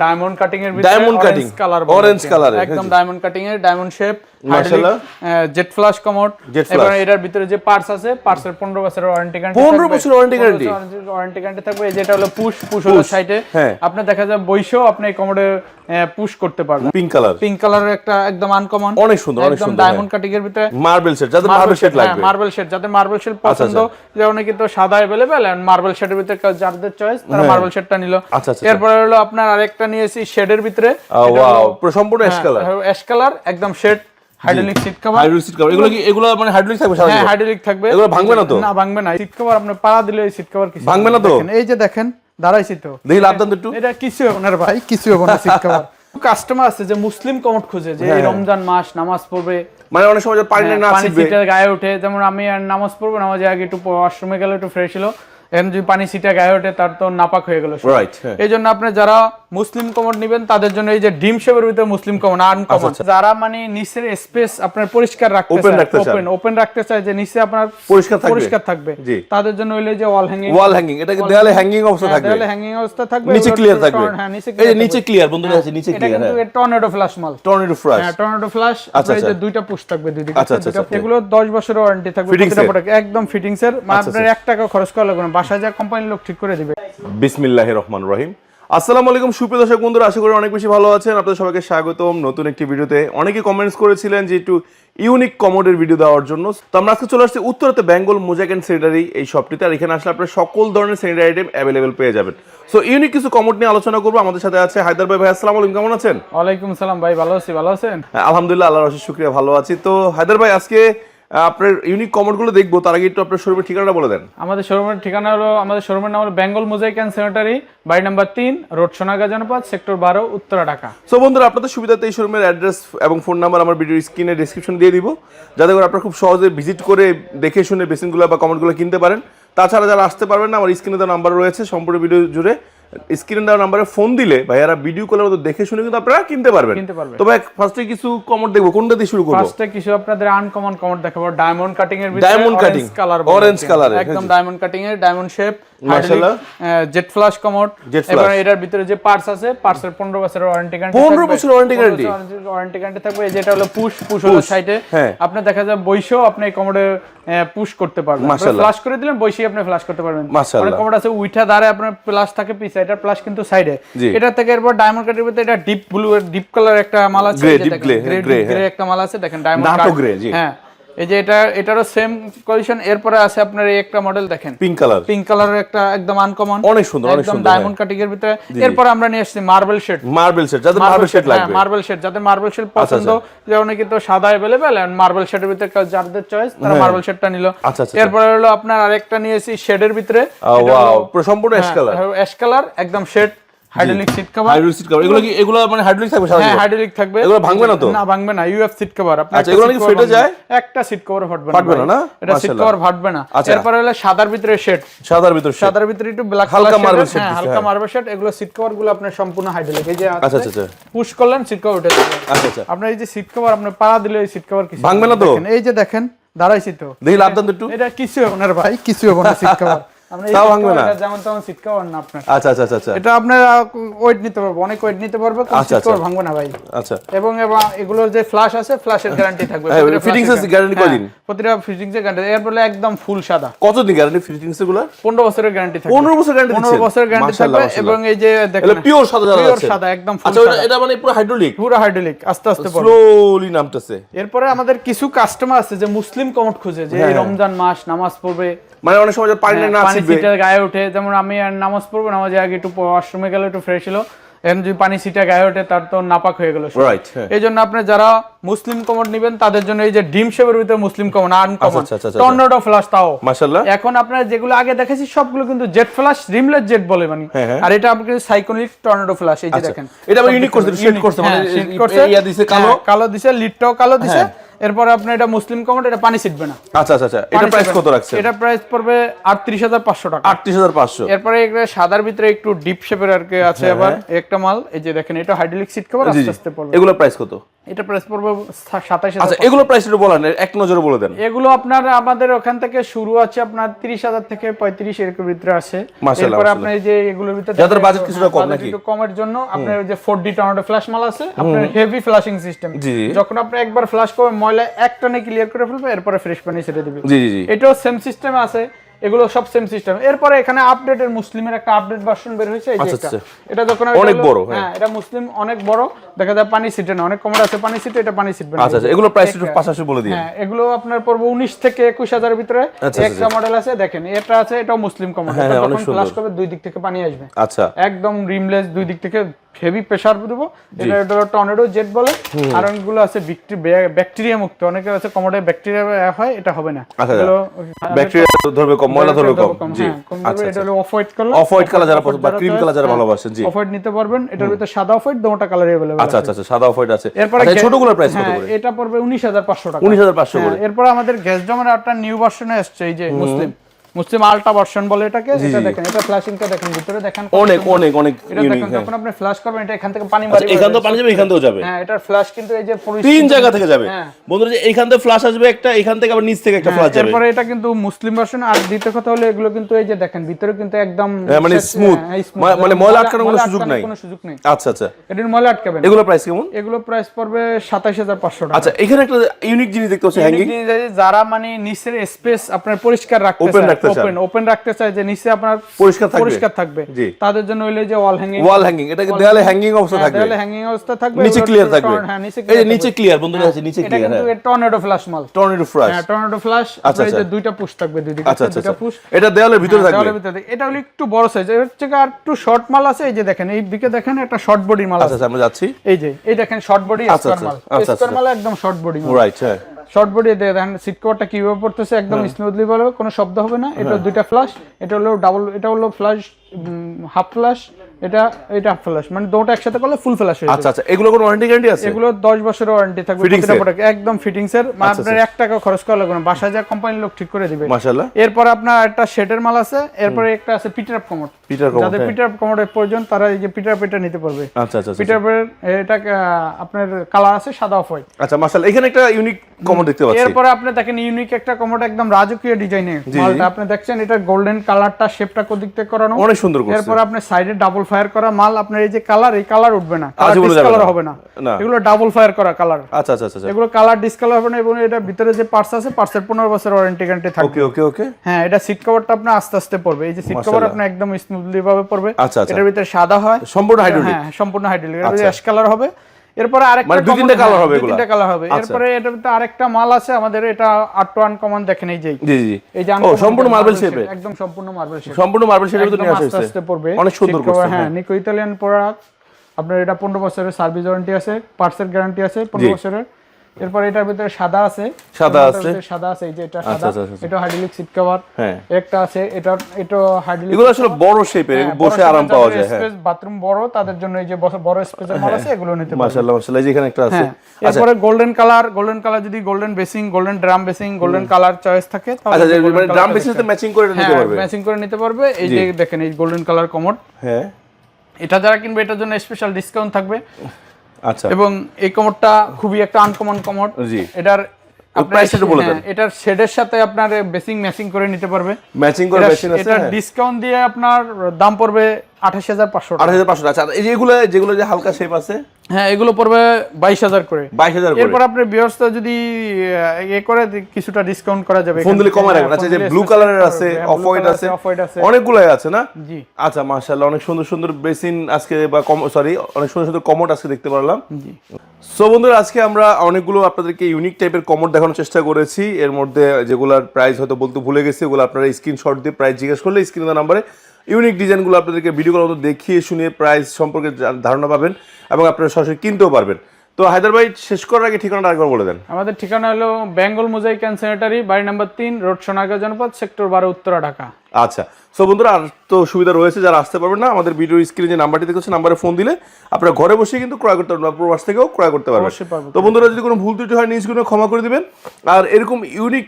Diamond cutting এর Diamond cutting, colour orange colour এর, একদম জি। ডায়মন্ড কাটিং এর ডায়মন্ড শেপ মাশাআল্লাহ। জেট ফ্লাশ কমোড Jet এবার flash। এটার ভিতরে যে পার্টস আছে পার্টস এর 15 বছরের ওয়ারেন্টি গ্যারান্টি 15 বছরের warranty guarantee? ওয়ারেন্টি গ্যারান্টি থাকবে এই যেটা হলো পুশ পুশ হলো সাইডে হ্যাঁ। আপনি দেখা যায় বইসেও আপনি এই কমোডে পুশ করতে পারবেন পিঙ্ক কালার পিঙ্ক কালারের একটা একদম আনকমন অনেক সুন্দর, অনেক একদম সুন্দর, ডায়মন্ড কাটিং এর ভিতরে মার্বেল সেট যাদের মার্বেল সেট লাগবে আচ্ছা, মার্বেল শেড যাদের মার্বেল শেড পছন্দ যেমন কিন্তু সাদা अवेलेबल এন্ড মার্বেল শেডের ভিতরে কেউ যাদের চয়েস তারা মার্বেল শেডটা নিল আচ্ছা, আচ্ছা, এরপরে হলো আপনার আরেকটা নিয়েছি শেডের ভিতরে। ওয়াও সম্পূর্ণ অ্যাশ কালার অ্যাশ কালার একদম shade hydraulic seat cover hydraulic seat cover এগুলো কি এগুলো মানে হাইড্রোলিক থাকবে সারা হ্যাঁ হাইড্রোলিক থাকবে। এগুলো ভাঙবে না তো? না ভাঙবে না। সিট কভার আপনি পাড়া দিলে সিট কভার কিছু ভাঙবে না তো? এই যে দেখেন দাঁড়াইছি তো। দেখি লাভ একটু। এটা কিছু হবে না ভাই কিছু হবে না সিট কভার কাস্টমার আছে যে মুসলিম কমোড খুঁজে যে হ্যাঁ। রমজান মাস নামাজ পড়বে। মানে অনেক সময় পানি না হ্যাঁ, পানি গায়ে ওঠে। যেমন আমি আর নামাজ পড়ব নামাজে আগে একটু ওয়াশরুমে গেলে একটু ফ্রেশ ছিল। এখন যদি পানি সিটে গায়ে ওঠে তার তো নাপাক হয়ে গেল হ্যাঁ। এই জন্য আপনি যারা মুসলিম কমোড নেবেন তাদের জন্য এই যে ডিম শেপের ভিতরে মুসলিম কমোড আনকমন যারা মানে নিচের স্পেস আপনার পরিষ্কার রাখতে চায় রাখতে চান। ওপেন ওপেন রাখতে চায় যে নিচে আপনার পরিষ্কার থাকবে। পরিষ্কার থাকবে। তাদের জন্য হইল যে ওয়াল হ্যাঙ্গিং ওয়াল হ্যাঙ্গিং এটা কি দেয়ালে হ্যাঙ্গিং অবস্থা থাকবে? দেয়ালে হ্যাঙ্গিং অবস্থা থাকবে নিচে ক্লিয়ার থাকবে। হ্যাঁ নিচে এই যে নিচে ক্লিয়ার বন্ধুরা আছে নিচে ক্লিয়ার এটা কিন্তু হ্যাঁ। টর্নেডো ফ্লাশ মাল। টর্নেডো ফ্লাশ হ্যাঁ টর্নেডো ফ্ল্যাশ আচ্ছা, এই যে আচ্ছা। দুইটা পুশ থাকবে দুই দিকে। আচ্ছা, আচ্ছা, আচ্ছা। এগুলো 10 বছরের ওয়ারেন্টি থাকবে প্রোডাক্ট একদম ফিটিংস এর মানে আপনার 1 টাকা খরচ করা লাগবে না বাসায় যা কোম্পানির লোক ঠিক করে দিবে। বিসমিল্লাহির রহমান রহিম। আসসালামু আলাইকুম সুপ্রিয় দর্শক বন্ধুরা আশা করি অনেক বেশি ভালো আছেন। আপনাদের সবাইকে স্বাগতম নতুন একটি ভিডিওতে। অনেকে কমেন্টস করেছিলেন যে একটু ইউনিক কমোডের ভিডিও দেওয়ার জন্য। তো আমরা আজকে চলে আসছি উত্তরাতে বেঙ্গল মোজাক অ্যান্ড স্যানিটারি এই শপটিতে আর এখানে আসলে আপনারা সকল ধরনের স্যানিটারি আইটেম অ্যাভেলেবেল পেয়ে যাবেন। সো ইউনিক কিছু কমোড নিয়ে আলোচনা করব। আমাদের সাথে আছে হায়দার ভাই। ভাই আসসালামু আলাইকুম কেমন আছেন? ওয়ালাইকুম সালাম ভাই ভালো আছি ভালো আছেন? হ্যাঁ, আলহামদুলিল্লাহ আল্লাহর অশেষ শুক্রিয়া ভালো আছি। তো হায়দার ভাই আজকে আপনার ইউনিক কমোডগুলো দেখব তার আগে একটু আপনার শোরুমের ঠিকানাটা বলে দেন। আমাদের শোরুমের ঠিকানা হলো আমাদের শোরুমের নাম হলো বেঙ্গল মোজাইক অ্যান্ড স্যানিটারি বাড়ি নাম্বার তিন রোড সোনাগা জনপদ সেক্টর বারো উত্তরা ঢাকা। সো বন্ধুরা আপনাদের সুবিধাতে এই শোরুমের অ্যাড্রেস এবং ফোন নাম্বার আমার ভিডিও স্ক্রিনে ডিসক্রিপশন দিয়ে দিব। যাতে করে আপনারা খুব সহজে ভিজিট করে দেখে শুনে বেসিনগুলো বা কমেন্টগুলো কিনতে পারেন। তাছাড়া যারা আসতে পারবেন না আমার স্ক্রিনে দেওয়া নাম্বার রয়েছে সম্পূর্ণ ভিডিও জুড়ে। স্ক্রিনে দেওয়া নাম্বারে ফোন দিলে ভাইয়ারা ভিডিও কলের মতো দেখে শুনে কিন্তু আপনারা কিনতে পারবেন। কিনতে পারবেন। তো ভাই ফার্স্টে কিছু কমন দেখব কোনটা দিয়ে শুরু করব? ফার্স্টে কিছু আপনাদের আনকমন কমন দেখাবো। ডায়মন্ড কাটিং এর diamond cutting colour orange colour একদম ডায়মন্ড কাটিং এর ডায়মন্ড শেপ মাশাআল্লাহ। Jet flush commode flash। এটার ভিতরে যে পার্টস আছে পার্টস এর 15 বছরের ওয়ারেন্টি গ্যারান্টি 15 বছরের warranty guarantee? ওয়ারেন্টি গ্যারান্টি থাকবে এই যেটা হলো পুশ পুশ হলো সাইডে হ্যাঁ। আপনি দেখা যায় বইসেও আপনি এই কমোডে পুশ করতে পারবেন। ফ্লাশ করে দিলেন বইসেই আপনি ফ্লাশ করতে পারবেন। অনেক কমোড আছে উইঠা দাঁড়ে আপনার প্লাস থাকে পিছে এটার প্লাস কিন্তু সাইডে। এটা থেকে এরপর ডায়মন্ড কাটের ভিতরে এটা ডিপ ব্লু ডিপ কালার একটা মাল আছে Grey, এই যে deep দেখেন, grey, grey, grey, deep grey একটা মাল আছে দেখেন ডায়মন্ড কাট। হ্যাঁ এই যে এটা এটারও সেম কন্ডিশন এরপরে আছে আপনার এই একটা মডেল দেখেন পিঙ্ক কালার পিঙ্ক কালারের একটা একদম আনকমন অনেক সুন্দর, অনেক একদম সুন্দর, ডায়মন্ড কাটিং এর ভিতরে এরপর আমরা নিয়ে আসছি মার্বেল শেড মার্বেল সেট যাদের মার্বেল সেট লাগবে আচ্ছা, মার্বেল শেড যাদের মার্বেল শেড পছন্দ যেমন কিন্তু সাদা अवेलेबल এন্ড মার্বেল শেডের ভিতরে কেউ যাদের চয়েস তারা মার্বেল শেডটা নিল আচ্ছা, আচ্ছা, এরপরে হলো আপনার আরেকটা নিয়েছি শেডের ভিতরে ওয়াও সম্পূর্ণ অ্যাশ কালার অ্যাশ কালার একদম shade hydraulic seat cover hydraulic seat cover এগুলো কি এগুলো মানে হাইড্রোলিক থাকবে হ্যাঁ হাইড্রোলিক থাকবে। এগুলো ভাঙবে না তো? না ভাঙবে না ইউএফ সিট কভার আপনি আচ্ছা, এগুলো নাকি ফেটে যায়? একটা সিট কভার ফাটবে না ফাটবে না? এটা সিট কভার ফাটবে না। আচ্ছা। এরপর হলো সাদার ভিতরে শেড সাদার ভিতর। সাদার ভিতরে একটু ব্ল্যাক হালকা মার্বেল shade হ্যাঁ হালকা হ্যাঁ। মার্বেল শেড এগুলো সিট কভারগুলো আপনার সম্পূর্ণ হাইড্রোলিক এই যে আচ্ছা আচ্ছা আচ্ছা। পুশ করলেন সিট কভার উঠে যাবে। আচ্ছা আচ্ছা। আপনার এই যে সিট কভার আপনি পাড়া দিলে এই সিট কভার কিছু ভাঙবে না তো? দেখেন, এই যে দেখেন দাঁড়াইছি তো। দেখি লাভ দাম একটু। এটা কিছু হবে না ভাই কিছু হবে না সিট কভার তাও ভাঙবে না? যেমন তেমন সিট কভার না আপনার। আচ্ছা আচ্ছা আচ্ছা আচ্ছা। এটা আপনার ওয়েট নিতে পারবে অনেক ওয়েট নিতে পারবে কোন আচ্ছা, সিট কভার আচ্ছা। ভাঙবে না ভাই। আচ্ছা। এবং এবং এগুলোর যে ফ্ল্যাশ আছে ফ্ল্যাশের গ্যারান্টি থাকবে। হ্যাঁ, প্রতিটা fittings flash-এর আছে, guarantee হ্যাঁ, প্রতিটা ফিটিংস এর গ্যারান্টি এর বলে একদম ফুল সাদা। কতদিন গ্যারান্টি ফিটিংস এগুলো 15 বছরের গ্যারান্টি থাকবে। 15 বছর গ্যারান্টি 15 বছরের গ্যারান্টি থাকবে এবং এই যে দেখেন পিওর সাদা যারা পিওর সাদা একদম ফুল আচ্ছা এটা- এটা মানে পুরো হাইড্রোলিক পুরো হাইড্রোলিক আস্তে আস্তে স্লোলি নামতেছে। এরপরে আমাদের কিছু কাস্টমার আছে যে মুসলিম কমোড খুঁজে যে রমজান মাস নামাজ পড়বে। মানে অনেক সময় পানি না হ্যাঁ, সিটের গায়ে ওঠে। যেমন আমি আর নামাজ পড়ব নামাজে আগে একটু ওয়াশরুমে গেলে একটু ফ্রেশ ছিল। এখন যদি পানি সিটে গায়ে ওঠে তার তো নাপাক হয়ে গেল হ্যাঁ। এই জন্য আপনি যারা মুসলিম কমোড নেবেন তাদের জন্য এই যে ডিম শেপের ভিতরে মুসলিম আচ্ছা, আচ্ছা, টর্নেডো ফ্লাশ তাও। মাশাআল্লাহ। এখন আপনার যেগুলো আগে দেখেছি সবগুলো কিন্তু জেট ফ্লাশ রিমলেস জেট বলে মানে। হ্যাঁ, হ্যাঁ। আর এটা আপনাকে সাইকোনিক টর্নেডো ফ্লাশ এই যে আচ্ছা। দেখেন। এটা unique করছে, Unique, করছে, মানে করছে। ইয়া দিছে কালো। কালো দিছে লিডটাও কালো দিছে। এরপরে আপনার এটা মুসলিম কমোড এটা পানি ছিটবে না। আচ্ছা আচ্ছা আচ্ছা। এটা প্রাইস কত। রাখছেন? এটা প্রাইস পড়বে আটত্রিশ হাজার পাঁচশো টাকা। আটত্রিশ হাজার পাঁচশো। এরপরে এগুলো সাদার ভিতরে একটু ডিপ শেপের আর কি আছে হ্যাঁ, আবার। একটা মাল এই যে দেখেন এটা হাইড্রোলিক সিট কভার আস্তে আস্তে পড়বে। এগুলোর প্রাইস কত? এটা প্রাইস পড়বে সাতাশ আচ্ছা হাজার এগুলোর প্রাইস একটু বলেন এক নজরে বলে দেন। এগুলো আপনার আমাদের ওখান থেকে শুরু আছে আপনার তিরিশ হাজার থেকে পঁয়ত্রিশ এরকম ভিতরে আছে। এরপরে আপনার যে এগুলোর ভিতরে যাদের একটু- কিছুটা কম হ্যাঁ, নাকি? একটু কমের জন্য আপনার যে ফোর ডি টর্নেডো ফ্ল্যাশ মাল আছে আপনার হেভি ফ্ল্যাশিং সিস্টেম। যখন আপনি একবার ফ্ল্যাশ করবেন ময়লা এক টানে ক্লিয়ার করে ফেলবে এরপরে ফ্রেশ পানি ছেড়ে দিবে। জি জি এটাও সেম সিস্টেম আছে এগুলো সব সেম সিস্টেম এরপরে এখানে আপডেটের মুসলিমের একটা আপডেট ভার্সন বের হয়েছে এই যে আচ্ছা, এটা। আচ্ছা। এটা যখন অনেক বড়, হ্যাঁ। হ্যাঁ এটা মুসলিম অনেক বড় দেখা যায় পানি সিটে না অনেক কমর আছে পানি সিটে এটা পানি সিটবে না। আচ্ছা আচ্ছা এগুলোর প্রাইস একটু পাশাপাশি বলে দিন হ্যাঁ এগুলো আপনার পড়বে উনিশ থেকে একুশ হাজারের ভিতরে। আচ্ছা, একটা মডেল আছে দেখেন এটা আছে এটাও মুসলিম অনেক যখন। ফ্লাশ করবে দুই দিক থেকে পানি আসবে। আচ্ছা। একদম রিমলেস দুই দিক থেকে হেভি প্রেসার দেবো। এটা হলো জেট বলে। আর অনেকগুলো আছে ব্যাকটেরিয়া মুক্ত। অনেকে আছে ব্যাকটেরিয়া হয় এটা হবে না। আচ্ছা, ব্যাকটেরিয়া আচ্ছা। ধরবে কম ময়লা ধরবে কম। জি। Off white colour off white colour যারা যারা ভালোবাসেন জি। অফ হোয়াইট নিতে পারবেন। এটার ভিতরে সাদা অফ হোয়াইট কালার अवेलेबल আচ্ছা আচ্ছা সাদা অফ হোয়াইট আছে আচ্ছা, ছোটগুলোর প্রাইস কত হ্যাঁ, এটা পড়বে 19500 টাকা। 19500 হ্যাঁ, করে। এরপর আমাদের গ্যাস ড্রামের একটা নিউ ভার্সনে আসছে এই যে মুসলিম। মুসলিম আলটা ভার্সন বলে এটাকে এটা দেখেন এটা ফ্ল্যাশিংটা দেখেন ভিতরে দেখেন অনেক অনেক অনেক এটা দেখেন হ্যাঁ। যখন আপনি ফ্ল্যাশ করবেন এটা এখান থেকে পানি আচ্ছা এখান থেকে পানি যাবে এখান থেকেও যাবে। হ্যাঁ এটার ফ্ল্যাশ কিন্তু এই যে তিন জায়গা থেকে যাবে। হ্যাঁ। বন্ধুরা যে এইখান থেকে ফ্লাশ আসবে একটা এখান থেকে আবার নিচ থেকে একটা ফ্লাশ যাবে। এরপরে এটা কিন্তু মুসলিম ভার্সন আর দ্বিতীয় কথা হলো এগুলো কিন্তু এই যে দেখেন ভিতরে কিন্তু একদম হ্যাঁ, মানে। মা- মানে ময়লা আটকানোর কোনো সুযোগ নাই। কোনো সুযোগ নেই। আচ্ছা আচ্ছা। এটির ময়লা আটকাবে না এগুলো প্রাইস কেমন? এগুলো প্রাইস পড়বে সাতাশ হাজার পাঁচশো টাকা। আচ্ছা এখানে একটা ইউনিক জিনিস দেখতে পাচ্ছি হ্যাঙ্গিং জিনিস আছে, যারা মানে নিচের স্পেস আপনার পরিষ্কার রাখতে চায় রাখতে চান। ওপেন ওপেন রাখতে চায় যে নিচে আপনার পরিষ্কার থাকবে। পরিষ্কার থাকবে। জি। তাদের জন্য হইল যে ওয়াল হ্যাঙ্গিং ওয়াল হ্যাঙ্গিং এটাকে দেয়ালে হ্যাঙ্গিং অবস্থা থাকবে? দেয়ালে হ্যাঙ্গিং অবস্থা থাকবে নিচে ক্লিয়ার থাকবে? হ্যাঁ নিচে এই যে নিচে ক্লিয়ার বন্ধুরা আছে নিচে এটা কিন্তু হ্যাঁ। টর্নেডো ফ্ল্যাশ মাল। টর্নেডো ফ্লাশ হ্যাঁ টর্নেডো ফ্ল্যাশ আচ্ছা, এই যে আচ্ছা। দুইটা পুশ থাকবে দুই দিকে আচ্ছা দুইটা। পুশ এটা দেওয়ালের ভিতরে থাকবে? দেওয়ালের ভিতরে। এটা হলো একটু বড় সাইজ এর থেকে আর একটু শর্ট মাল আছে এই যে দেখেন এই দিকে দেখেন একটা শর্ট বডি মাল আছে আচ্ছা আমরা যাচ্ছি। এই যে এই দেখেন শর্ট বডি স্কোয়ার মাল। স্কোয়ার। মাল একদম শর্ট বডি মাল। রাইট হ্যাঁ। শর্ট বডি দিয়ে দেখেন সিট কভারটা কীভাবে পড়তেছে একদম হ্যাঁ। স্মুথলি ভাবে কোনো শব্দ হবে না। এটা দুইটা ফ্ল্যাশ এটা হলো ডাবল এটা হলো ফ্ল্যাশ হাফ ফ্ল্যাশ এটা এটা হাফ ফ্ল্যাশ মানে দুটো একসাথে করলে ফুল ফ্ল্যাশ হয়ে আচ্ছা আচ্ছা এগুলো কোনো ওয়ারেন্টি গ্যারান্টি আছে? এগুলো 10 বছরের ওয়ারেন্টি থাকবে Fittings প্রোডাক্ট একদম ফিটিংস এর। মানে আপনার 1 টাকা খরচ করা লাগবে না। বাসায় যা কোম্পানির লোক ঠিক করে দিবে। মাশাআল্লাহ। এরপর আপনার একটা শেডের মাল আছে এরপরে একটা আছে P trap up commode P trap commode, যাদের হ্যাঁ। পিটার আপ কমোডের প্রয়োজন তারা এই যে পিটার আপ এটা নিতে পারবে। আচ্ছা আচ্ছা আচ্ছা পিটার আপের এটা আপনার কালার আছে সাদা অফ হোয়াইট। আচ্ছা মাশাআল্লাহ এখানে একটা ইউনিক কমন দেখতে পাচ্ছি। এরপরে আপনি দেখেন ইউনিক একটা কমোড একদম রাজকীয় ডিজাইনের মালটা আপনি দেখছেন এটা গোল্ডেন কালারটা শেপটা কোদিক থেকে করানো। অনেক সুন্দর করছে। এরপর আপনার সাইডে ডাবল ফায়ার করা মাল আপনার এই যে কালার এই কালার উঠবে না। কালার হবে না। এগুলো ডাবল ফায়ার করা কালার আচ্ছা আচ্ছা আচ্ছা এগুলো কালার ডিসকালার হবে না এবং এটা ভিতরে যে পার্টস আছে পার্টসের পনেরো বছর ওয়ারেন্টি গ্যারান্টি থাকবে। ওকে ওকে ওকে। হ্যাঁ এটা সিট কভারটা আপনার আস্তে আস্তে পড়বে। এই যে সিট কভার। আপনার একদম স্মুথলি ভাবে পড়বে। আচ্ছা, আচ্ছা। এটার ভিতরে সাদা হয়। সম্পূর্ণ হাইড্রোলিক হ্যাঁ সম্পূর্ণ হাইড্রোলিক আচ্ছা। অ্যাশ কালার হবে। এরপরে আরেকটা মানে দুই তিনটা হ্যাঁ, হবে তিনটা কালার হবে। আচ্ছা। এরপরে আরেকটা মাল আছে আমাদের এটা আট ওয়ান কমন দেখেন এই যে। জি জি এই যে সম্পূর্ণ মার্বেল শেপে একদম সম্পূর্ণ মার্বেল শেপ সম্পূর্ণ মার্বেল শেপে তো নিয়ে আস্তে পড়বে। অনেক সুন্দর করছে হ্যাঁ নিকো ইতালিয়ান প্রোডাক্ট আপনার এটা পনেরো বছরের সার্ভিস ওয়ারেন্টি আছে পার্টসের গ্যারান্টি আছে পনেরো বছরের। এরপর এটার ভিতরে সাদা আছে। সাদা আছে। সাদা আছে এই যে এটা আচ্ছা, সাদা আচ্ছা, আচ্ছা। এটা হাইড্রোলিক সিট কভার হ্যাঁ। একটা আছে এটা এটা হাইড্রোলিক এগুলো আসলে বড় শেপের বসে আরাম পাওয়া যায় হ্যাঁ। বাথরুম বড় তাদের জন্য এই যে বড়- স্পেসের মাল আছে এগুলো নিতে পারবে। মাশাআল্লাহ মাশাআল্লাহ এই যে এখানে একটা আছে হ্যাঁ এরপরে গোল্ডেন কালার গোল্ডেন কালার যদি golden basin golden drum basin golden colour choice থাকে আচ্ছা যে মানে ড্রাম বেসিসে ম্যাচিং করে নিতে পারবে। ম্যাচিং করে নিতে পারবে। এই যে দেখেন এই গোল্ডেন কালার কমোড হ্যাঁ। এটা যারা কিনবে এটার জন্য স্পেশাল ডিসকাউন্ট থাকবে। আচ্ছা। এবং এই কোমরটা খুবই একটা আনকমন কোমর। জি। এটার। হ্যাঁ, এটার শেডের সাথে আপনার বেসিং ম্যাচিং করে নিতে পারবে। ম্যাচিং করে এটা- ডিসকাউন্ট দিয়ে আপনার দাম পড়বে আঠাশ হাজার পাঁচশো হাজার পাঁচশো আচ্ছা যেগুলো যেগুলো যে হালকা শেপ আছে? হ্যাঁ এগুলো পড়বে বাইশ হাজার করে। বাইশ হাজার এরপর আপনার ব্যবস্থা যদি এ করে কিছুটা ডিসকাউন্ট করা যাবে ফোন দিলে কমে রাখবেন। আচ্ছা যে ব্লু কালারের আছে অফ হোয়াইট আছে অফ হোয়াইট আছে। অনেকগুলাই আছে না? জি। আচ্ছা মাশাআল্লাহ অনেক সুন্দর সুন্দর বেসিন আজকে বা কম সরি অনেক সুন্দর সুন্দর কমোড আজকে দেখতে পারলাম। জি। সো বন্ধুরা আজকে আমরা অনেকগুলো আপনাদেরকে ইউনিক টাইপের কমোড দেখানোর চেষ্টা করেছি। এর মধ্যে যেগুলোর প্রাইস হয়তো বলতে ভুলে গেছি ওগুলো আপনারা স্ক্রিনশট দিয়ে প্রাইস জিজ্ঞেস করলে স্ক্রিনের নাম্বারে ইউনিক ডিজাইনগুলো আপনাদেরকে ভিডিও মতো দেখিয়ে শুনিয়ে প্রাইস সম্পর্কে ধারণা পাবেন এবং আপনারা সরাসরি কিনতেও পারবেন। তো হায়দ্রাবাদ শেষ করার আগে ঠিকানাটা আরেকবার বলে দেন। আমাদের ঠিকানা হলো বেঙ্গল মোজাইক অ্যান্ড স্যানিটারি বাড়ি নাম্বার তিন রোড সোনাগা জনপদ সেক্টর বারো উত্তরা ঢাকা। আচ্ছা। সো বন্ধুরা আর তো সুবিধা রয়েছে যারা আসতে পারবেন না আমাদের ভিডিও স্ক্রিনে যে নাম্বারটি দেখছেন নাম্বারে ফোন দিলে আপনারা ঘরে বসে কিন্তু ক্রয় করতে পারবেন প্রবাস থেকেও ক্রয় করতে পারবেন। তো বন্ধুরা যদি কোনো ভুল ত্রুটি হয় নিজগুলো ক্ষমা করে দিবেন। আর এরকম ইউনিক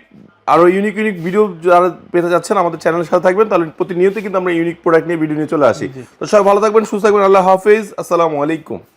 আরও ইউনিক ইউনিক ভিডিও যারা পেতে যাচ্ছেন আমাদের চ্যানেলের সাথে থাকবেন তাহলে প্রতিনিয়ত কিন্তু আমরা ইউনিক প্রোডাক্ট নিয়ে ভিডিও নিয়ে চলে আসি। তো সবাই ভালো থাকবেন সুস্থ থাকবেন আল্লাহ হাফেজ আসসালামু আলাইকুম।